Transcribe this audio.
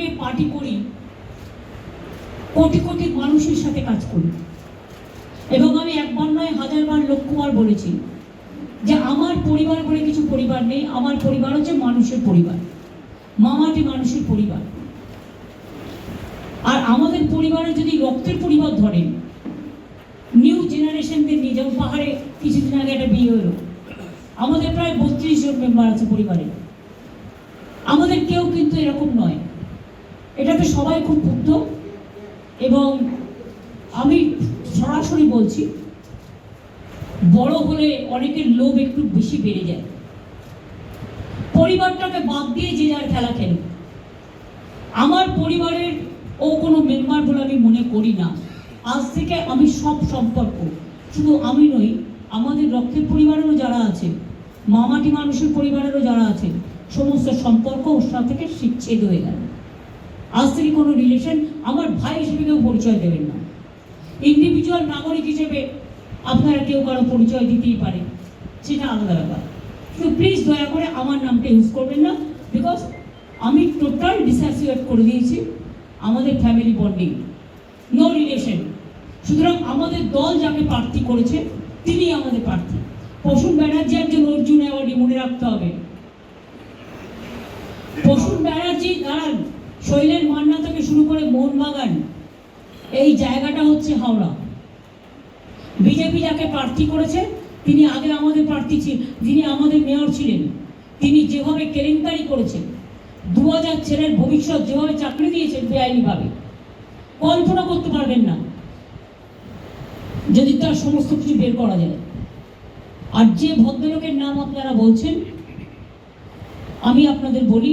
থেকে পার্টি করি, কোটি কোটি মানুষের সাথে কাজ করি। এবং আমি একবার নয়, হাজারবার লক্ষ্যবার বলেছি যে আমার পরিবার বলে কিছু পরিবার নেই, আমার পরিবার হচ্ছে মানুষের পরিবার, মামাটি মানুষের পরিবার। আর আমাদের পরিবারে যদি রক্তের পরিবার ধরেন, নিউ জেনারেশনদের নিয়ে যেমন পাহাড়ে কিছুদিন আগে একটা বিয়ে হলো, আমাদের প্রায় বত্রিশ জন মেম্বার আছে পরিবারে। আমাদের কেউ কিন্তু এরকম নয়। এটাতে সবাই খুব ক্ষুব্ধ এবং আমি সরাসরি বলছি, বড় হলে অনেকের লোভ একটু বেশি বেড়ে যায়। পরিবারটাকে বাদ দিয়ে যে যার খেলা খেলে। আমার পরিবারের ও কোনো মেম্বার বলে আমি মনে করি না। আজ থেকে আমি সব সম্পর্ক। শুধু আমি নই, আমাদের রক্তের পরিবারেরও যারা আছে, মামাটি মানুষের পরিবারেরও যারা আছে, সমস্ত সম্পর্ক ওর সাথে থেকে শিচ্ছেদ হয়ে গেল। আজ থেকে কোনো রিলেশন আমার ভাই হিসেবে কেউ পরিচয় দেবেন না। ইন্ডিভিজুয়াল নাগরিক হিসেবে আপনারা কেউ কারও পরিচয় দিতেই পারে সেটা আলাদা ব্যাপার। তো প্লিজ দয়া করে আমার নামটা ইউজ করবেন না বিকজ আমি টোটাল ডিসঅ্যাসিয়েট করে দিয়েছি। আমাদের ফ্যামিলি বন্ডিং নো রিলেশন সুতরাং আমাদের দল যাকে প্রার্থী করেছে, তিনি আমাদের প্রার্থী। প্রসূন ব্যানার্জি, একজন অর্জুন অ্যাওয়ার্ডই মনে রাখতে হবে। প্রসূন ব্যানার্জি, দাঁড়ান। শৈলের মান্না থেকে শুরু করে মোহনবাগান, এই জায়গাটা হচ্ছে হাওড়া। বিজেপি যাকে প্রার্থী করেছে, তিনি আগে আমাদের প্রার্থী ছিলেন যিনি আমাদের মেয়র ছিলেন, তিনি যেভাবে কেলেঙ্কারি করেছেন দু হাজার ছেলের ভবিষ্যৎ যেভাবে চাকরি দিয়েছেন বেআইনিভাবে, কল্পনা করতে পারবেন না, যদি তার সমস্ত কিছু বের করা যায়। আর যে ভদ্রলোকের নাম আপনারা বলছেন, আমি আপনাদের বলি